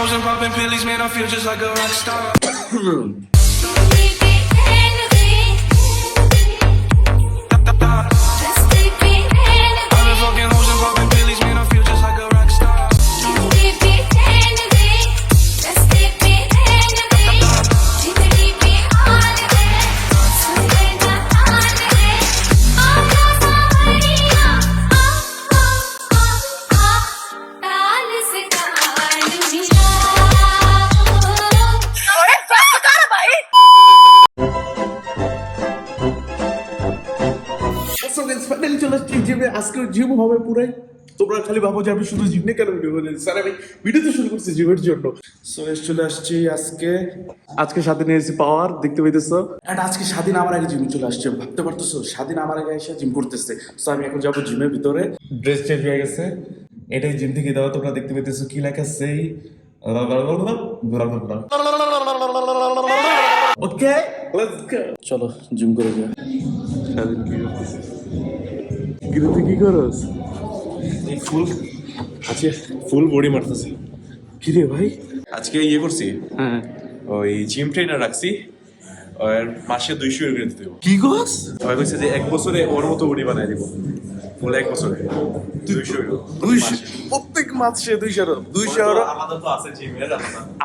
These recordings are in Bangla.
hoes and popping pillies, man, I feel just like a rock star. আজকের জিম হবে পুরাই। তোমরা খালি ভাবো যে আমি শুধু জিমে কেন ভিডিও করে স্যার, আমি ভিডিও তো শুরু করছি জিমের জন্য। সো এস চলে আসছি আজকে। আজকে স্বাধীন এসেছি পাওয়ার দেখতে পাইতেছো? এন্ড আজকে স্বাধীন আমার আগে জিমে চলে আসছে, ভাবতে পারতেছো? স্বাধীন আমার আগে এসে জিম করতেছে। সো আমি এখন যাব জিমের ভিতরে। ড্রেস চেঞ্জ হয়ে গেছে। এটাই জিম থেকে দেওয়া তোমরা দেখতে পাইতেছো কি লেখা সেই ওকে লেটস গো চলো জিম করে যাই। স্বাধীন কি গিরুতে কি করস? ফুল আজকে ফুল বডি মারতেছি। কি রে ভাই? আজকে ইয়ে করছি। হ্যাঁ। ওই জিম ট্রেনার রাখছি। আর মাসে দুইশো করে দিতে দেবো কি গস সবাই কইছে যে এক বছরে ওর মতো বডি বানাই দিব। ফুল এক বছরে। দুইশো দুইশো প্রত্যেক মাসে দুইশো দুইশো এরো আমাদের তো আছে জিমের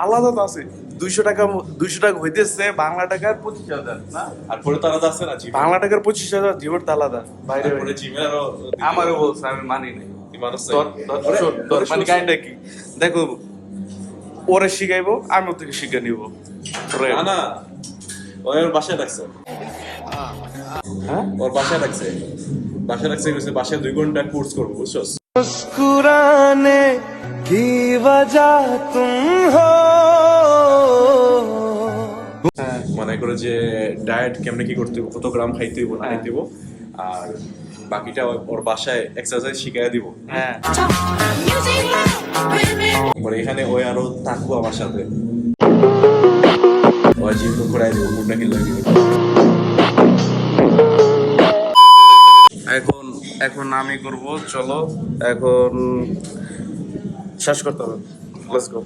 আলাদা তো আছে। দুইশো টাকা দুইশো টাকা হইতেছে বাংলা টাকার পঁচিশ হাজার না আর পরে তো আলাদা আছে না জিম বাংলা টাকার পঁচিশ হাজার জীবন তো আলাদা বাইরে পরে জিমের আরো আমারও বলছে আমি মানি নাই মানুষ তোর তোর শোন, তোর মানে কাহিনীটা কি দেখো ওরে শিখাইবো আমি ওর থেকে শিখে নিব না না ওই ওর বাসায় রাখছে হ্যাঁ ওর বাসায় রাখছে বাসায় রাখছে কইছে বাসায় দুই ঘন্টা কোর্স করবো বুঝছস मुस्कुराने की वजह तुम हो করে যে ডায়েট কেমনে কি করতে হইব কত গ্রাম খাইতে হইব না খাইতে হইব আর বাকিটা ওর- বাসায় এক্সারসাইজ শিখাই দিব। হ্যাঁ। এখানে ওই আরও থাকব আমার সাথে। ওই জিম তো ঘুরাই দিব কোনটা কি লাগবে এখন এখন আমি করব চলো এখন শেষ করতে হবে। লেটস গো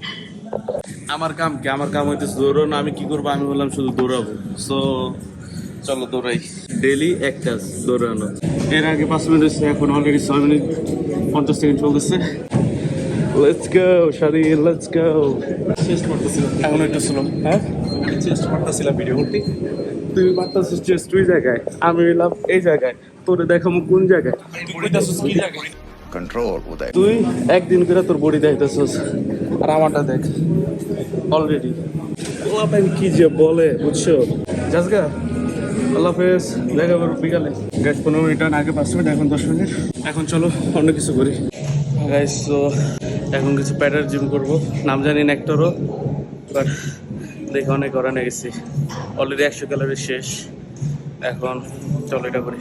আমার কাম কি? আমার কাম হইতেছে দৌড়ানো আমি কি করব? আমি বললাম শুধু দৌড়াবো। সো চলো দৌড়াই। ডেলি এক কাজ দৌড়ানো। এর আগে পাঁচ মিনিট হচ্ছে এখন অলরেডি ছয় মিনিট পঞ্চাশ সেকেন্ড চলতেছে। লেটস গো শাদি লেটস গো চেস্ট করতেছিলাম এখন একটু স্লো হ্যাঁ? চেস্ট করতেছিলাম ভিডিও করতে। তুই মারতাছিস চেস্ট তুই জায়গায়? আমি এলাম এই জায়গায়। তোরে দেখাবো কোন জায়গায়? কি জায়গা তুই একদিন করে তোর বডি দেখাইতেছিস আর আমারটা দেখ অলরেডি পোলাপেন কি যে বলে বুঝছ? জাসগা আল্লাহ হাফেজ দেখা করো বিকালে। গ্যাস পনেরো মিনিট আগে পাঁচ মিনিট এখন দশ মিনিট। এখন চলো অন্য কিছু করি। গাইস তো এখন কিছু প্যাডার জিম করব। নাম জানি না একটারও বাট দেখে অনেক করানো গেছি। অলরেডি একশো ক্যালোরি শেষ। এখন চলো এটা করি।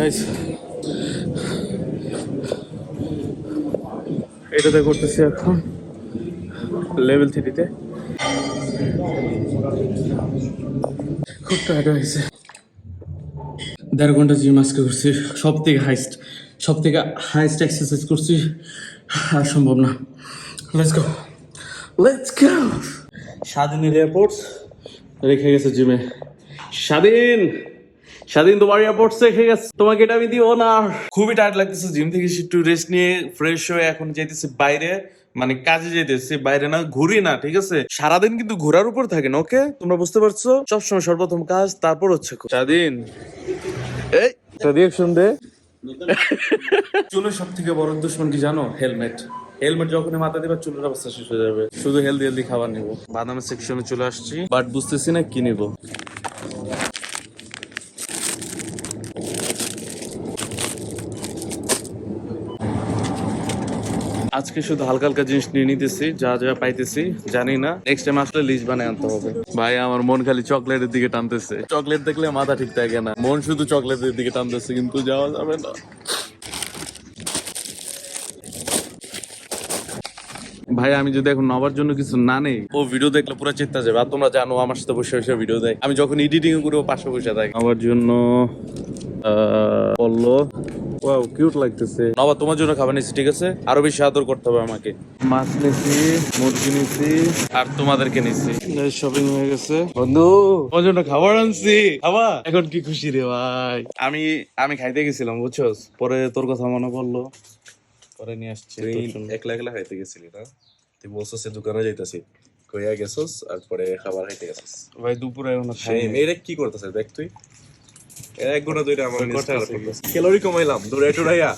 গাইস এটাতে করতেছি এখন লেভেল থ্রিতে খুব টায়ার্ড হয়েছে। দেড় ঘণ্টা জিম আজকে করছি। সব থেকে হাইস্ট সব থেকে হাইস্ট এক্সারসাইজ করছি। আর সম্ভব না। লেটস গো লেটস গো স্বাধীনের এয়ারপোর্টস রেখে গেছে জিমে স্বাধীন! স্বাধীন তোমার এয়ারপোর্টস রেখে গেছে। তোমাকে এটা আমি দিব না। খুবই টায়ার্ড লাগতেছে জিম থেকে একটু রেস্ট নিয়ে ফ্রেশ হয়ে এখন যেতেছি বাইরে। মানে কাজে যেতেছি বাইরে না ঘুরি না ঠিক আছে? সারাদিন কিন্তু ঘোরার উপর থাকে না ওকে তোমরা বুঝতে পারছ? সবসময় সর্বপ্রথম কাজ তারপর হচ্ছে স্বাধীন। এই রিয়াকশন দে। চুলের সব থেকে বড় দুশ্মন কি জানো? হেলমেট। হেলমেট যখন মাথা দিবা চুলের অবস্থা শেষ হয়ে যাবে। শুধু হেলদি হেলদি খাবার নিবো। বাদামের সেকশনে চলে আসছি। বাট বুঝতেছি না কি নিব। আজকে শুধু হালকা হালকা জিনিস নিয়ে নিতেছি যা যা পাইতেছি জানি না। নেক্সট টাইম আসলে লিস্ট বানায় আনতে হবে। ভাই আমার মন খালি চকলেটের দিকে টানতেছে। চকলেট দেখলে মাথা ঠিক থাকে না। মন শুধু চকলেটের দিকে টানতেছে কিন্তু যাওয়া যাবে না। ভাই আমি যদি এখন নবার জন্য কিছু না নেই ও ভিডিও দেখলে পুরো চিন্তা যাবে আর তোমরা জানো আমার সাথে বসে বসে ভিডিও দেয়। আমি যখন এডিটিং করে ও পাশে বসে থাকি। আমার জন্য বলল ওয়াও কিউট লাগতেছে। বাবা তোমার জন্য খাবার নিচ্ছি ঠিক আছে? আরও বেশি আদর করতে হবে আমাকে। মাছ নিছি মুরগি নিছি আর তোমাদেরকে নিছি শপিং হয়ে গেছে। বন্ধু! তোমার জন্য খাবার আনছি। খাবা এখন কি খুশি রে ভাই? আমি আমি খাইতে গেছিলাম বুঝছস? পরে তোর কথা মনে পড়ল। পরে নিয়ে আসছি। একলা একলা খাইতে গেছিলি না? তুই বলছো সে দোকানে যাইতাছি। কইয়া গেছস আর পরে খাবার খাইতে গেছস। ভাই দুপুরে এখনও সেই মেয়েরা কি করতেছে দেখ তুই? এক ঘণ্টা দুইটা আমার ক্যালোরি কমাইলাম দৌড়াই টুড়াইয়া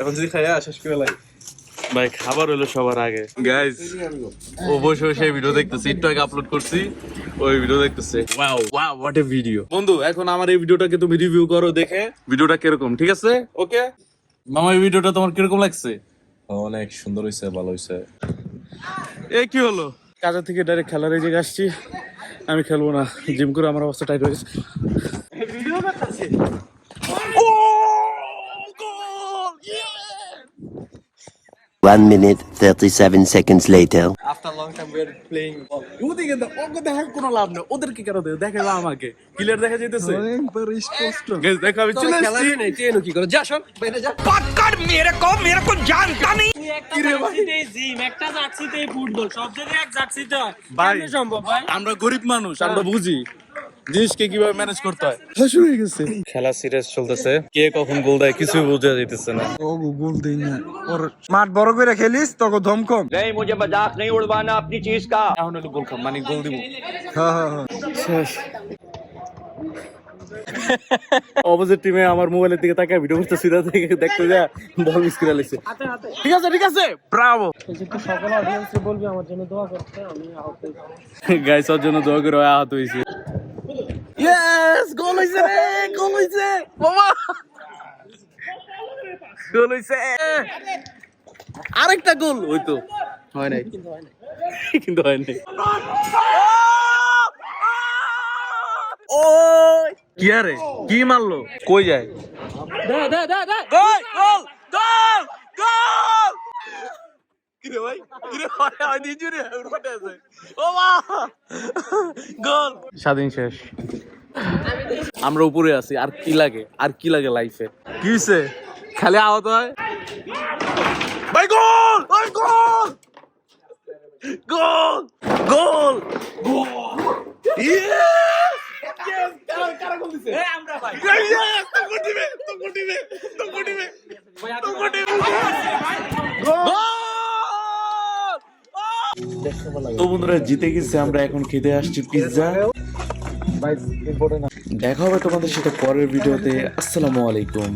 এখন যদি খাইয়া শেষ করে লাই। ভাই খাবার হলো সবার আগে। গাইস ও বসে বসে ভিডিও দেখতেছে। একটু আগে আপলোড করছি ওই ভিডিও দেখতেছে। Wow wow what a video বন্ধু এখন আমার এই ভিডিওটাকে তুমি রিভিউ করো দেখে। ভিডিওটা কীরকম ঠিক আছে? ওকে মামা এই ভিডিওটা তোমার কীরকম লাগছে? অনেক সুন্দর হইছে ভালো হইছে। এ কি হলো? কাজা থেকে ডাইরেক্ট খেলার এই জায়গায় আসছি। আমি খেলব না। জিম করে আমার অবস্থা টাইট হয়ে One minute, 37 seconds later. ওদিকে ওকে দেখার কোনো লাভ নেই। ওদেরকে কেন দেবে? দেখে আমাকে। ক্লিয়ার দেখা যাইতেছে। Guys, দেখো আমি চলে এসেছি। জিম একটা জার্সিতেই ফুটবল সব জায়গায় এক জার্সিতে হয়। ভাই কেমনে সম্ভব ভাই আমরা গরিব মানুষ আমরা বুঝি। জিনিসকে কীভাবে ম্যানেজ করতে হয়? শুরু হয়ে গেছে। খেলা সিরিয়াস চলতেছে। কে কখন গোল দেয় কিছুই বোঝা যাইতেছে না। মাঠ বড় করে খেলিস তখন ধমকম এখন হলো গোল খাম মানে গোল দিব। অপোজিট টিমে আমার মোবাইলের দিকে তাকায় ভিডিও করতে সিধা থেকে দেখতে যা বল মিস করে লাইছে ঠিক আছে ঠিক আছে ব্রাভো সকল অডিয়েন্সে বলবি আমার জন্য দোয়া করতে আমি আহত গাইস ওর জন্য দোয়া করে আহত হইছে ইয়েস গোল হইছে রে গোল হইছে বাবা গোল হইছে আরেকটা গোল ওই তো। হয় নাই। কিন্তু হয় নাই। ও, কি আরে? কি মারলো? কই যায়? দে দে দে ভাই? ভাই? আমি দিজু রে উড়পাটে আছে স্বাধীন শেষ। আমরা উপরে আছি, আর কি লাগে? আর কি লাগে লাইফে কি হইছে? খালি আহত হয়? তো বন্ধুরা, জিতে গেছে, আমরা এখন খেতে আসছি পিৎজা দেখা হবে তোমাদের সাথে পরের ভিডিওতে আসসালামু আলাইকুম